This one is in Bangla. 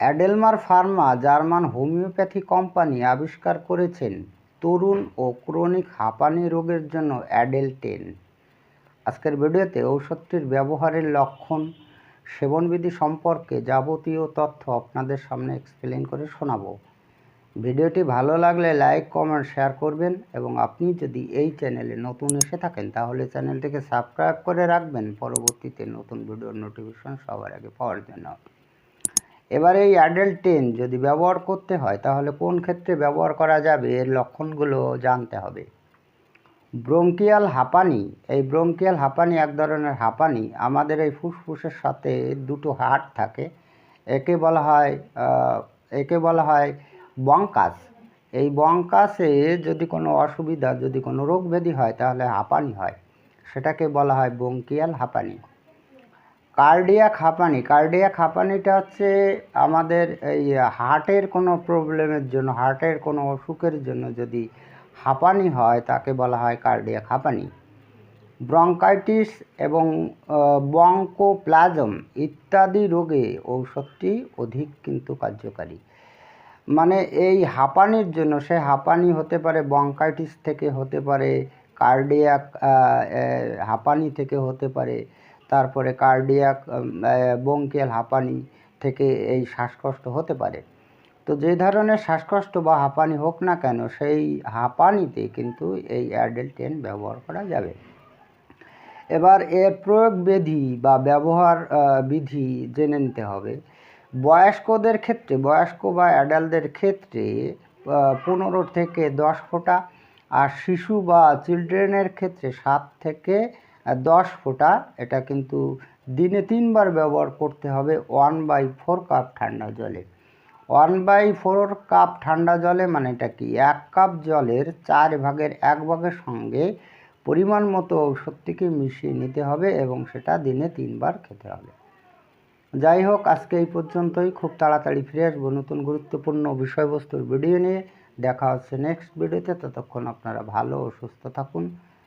Adelmar pharma German homeopathy company আবিষ্কার করেছেন তরুণ ও ক্রনিক হাঁপানি রোগের জন্য অ্যাডেল টেন আজকের ভিডিওতে ঔষধটির ব্যবহারের লক্ষণ, সেবনবিধি সম্পর্কে যাবতীয় তথ্য আপনাদের সামনে এক্সপ্লেন করে শোনাবো। ভিডিওটি ভালো লাগলে লাইক কমেন্ট শেয়ার করবেন এবং আপনি যদি এই চ্যানেলে নতুন এসে থাকেন, তাহলে চ্যানেলটিকে সাবস্ক্রাইব করে রাখবেন। পরবর্তীতে নতুন ভিডিওর নোটিফিকেশন সবার আগে পাওয়ার জন্য। এবার এই অ্যাডাল্ট টেন যদি ব্যবহার করতে হয়, তাহলে কোন ক্ষেত্রে ব্যবহার করা যাবে? এর লক্ষণগুলো জানতে হবে। ব্রঙ্কিয়াল হাঁপানি, এই ব্রঙ্কিয়াল হাঁপানি এক ধরনের হাঁপানি। আমাদের এই ফুসফুসের সাথে দুটো হাড় থাকে। একে বলা হয় একে বলা হয় বঙ্কাস। এই বঙ্কাসে যদি কোনো অসুবিধা, যদি কোনো রোগ ব্যাধি হয়, তাহলে হাঁপানি হয়। সেটাকে বলা হয় ব্রঙ্কিয়াল হাঁপানি। কার্ডিয়াক হাঁপানি কার্ডিয়াক হাঁপানিটা হচ্ছে আমাদের এই হার্টের কোনো প্রবলেমের জন্য, হার্টের কোনো অসুখের জন্য যদি হাঁপানি হয়, তাকে বলা হয় কার্ডিয়াক হাঁপানি ব্রঙ্কাইটিস এবং বঙ্কোপ্লাজম ইত্যাদি রোগে ঔষধটি অধিক কিন্তু কার্যকারী। মানে এই হাঁপানির জন্য, সে হাঁপানি হতে পারে বঙ্কাইটিস থেকে হতে পারে, কার্ডিয়াক হাঁপানি থেকে হতে পারে তারপরে কার্ডিয়াক বঙ্কিয়াল হাঁপানি থেকে এই শ্বাসকষ্ট হতে পারে। তো যে ধরনের শ্বাসকষ্ট বা হাঁপানি হোক না কেন, সেই হাঁপানিতে কিন্তু এই অ্যাডেল টেন ব্যবহার করা যাবে। এবার এর প্রয়োগ বিধি বা ব্যবহার বিধি জেনে নিতে হবে। বয়স্কদের ক্ষেত্রে, বয়স্ক বা অ্যাডাল্টদের ক্ষেত্রে পনেরো থেকে দশ ফোঁটা, আর শিশু বা চিলড্রেনের ক্ষেত্রে সাত থেকে দশ ফোঁটা, এটা কিন্তু দিনে তিনবার ব্যবহার করতে হবে ওয়ান বাই ফোর কাপ ঠান্ডা জলে। ওয়ান বাই ফোর কাপ ঠান্ডা জলে মানে এটা কি? এক কাপ জলের চার ভাগের এক ভাগের সঙ্গে পরিমাণ মতো ঔষধটিকে মিশিয়ে নিতে হবে এবং সেটা দিনে তিনবার খেতে হবে। যাই হোক, আজকে এই পর্যন্তই। খুব তাড়াতাড়ি ফিরে আসব নতুন গুরুত্বপূর্ণ বিষয়বস্তুর ভিডিও নিয়ে। দেখা হচ্ছে নেক্সট ভিডিওতে ততক্ষণ আপনারা ভালো ও সুস্থ থাকুন।